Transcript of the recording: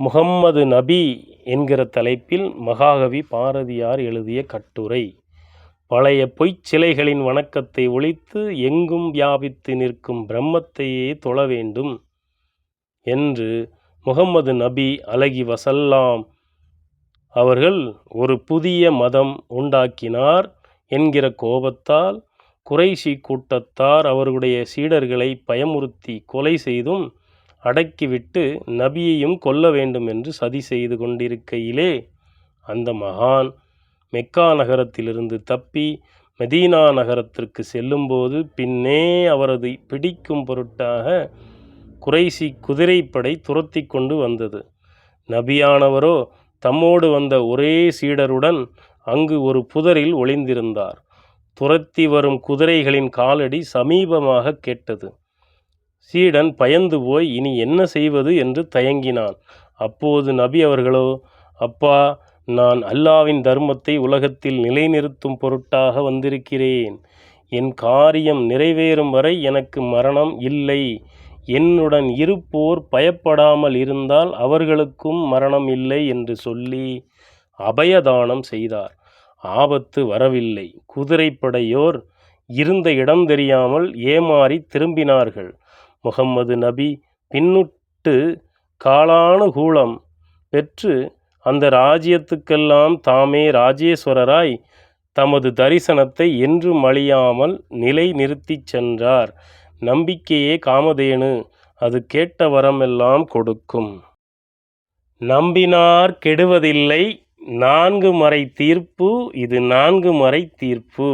முகம்மது நபி என்கிற தலைப்பில் மகாகவி பாரதியார் எழுதிய கட்டுரை. பழைய பொய்ச் சிலைகளின் வணக்கத்தை ஒழித்து எங்கும் வியாபித்து நிற்கும் பிரம்மத்தையே தொழ வேண்டும் என்று முகம்மது நபி அலகி வசல்லாம். அவர்கள் ஒரு புதிய மதம் உண்டாக்கினார் என்கிற கோபத்தால் குறைஷி கூட்டத்தார் அவர்களுடைய சீடர்களை பயமுறுத்தி கொலை செய்தும் அடக்கிவிட்டு நபியையும் கொல்ல வேண்டும் என்று சதி செய்து கொண்டிருக்கையிலே அந்த மகான் மெக்கா நகரத்திலிருந்து தப்பி மெதீனா நகரத்திற்கு செல்லும்போது பின்னே அவரது பிடிக்கும் பொருட்டாக குறைசி குதிரைப்படை துரத்தி கொண்டு வந்தது. நபியானவரோ தம்மோடு வந்த ஒரே சீடருடன் அங்கு ஒரு புதரில் ஒளிந்திருந்தார். துரத்தி வரும் குதிரைகளின் காலடி சமீபமாக கேட்டது. சீடன் பயந்து போய் இனி என்ன செய்வது என்று தயங்கினான். அப்போது நபி அவர்களோ அப்பா நான் அல்லாவின் தர்மத்தை உலகத்தில் நிலைநிறுத்தும் பொருட்டாக வந்திருக்கிறேன். என் காரியம் நிறைவேறும் வரை எனக்கு மரணம் இல்லை. என்னுடன் இருப்போர் பயப்படாமல் இருந்தால் அவர்களுக்கும் மரணம் இல்லை என்று சொல்லி அபயதானம் செய்தார். ஆபத்து வரவில்லை. குதிரைப்படையோர் இருந்த இடம் தெரியாமல் ஏமாறி திரும்பினார்கள். முகம்மது நபி பின்னுட்டு காலானுகூலம் பெற்று அந்த ராஜ்யத்துக்கெல்லாம் தாமே ராஜேஸ்வரராய் தமது தரிசனத்தை என்றும் அழியாமல் நிலை நிறுத்திச் சென்றார். நம்பிக்கையே காமதேனு அது கேட்ட வரமெல்லாம் கொடுக்கும். நம்பினார் கெடுவதில்லை நான்கு மறை தீர்ப்பு இது நான்கு மறை தீர்ப்பு.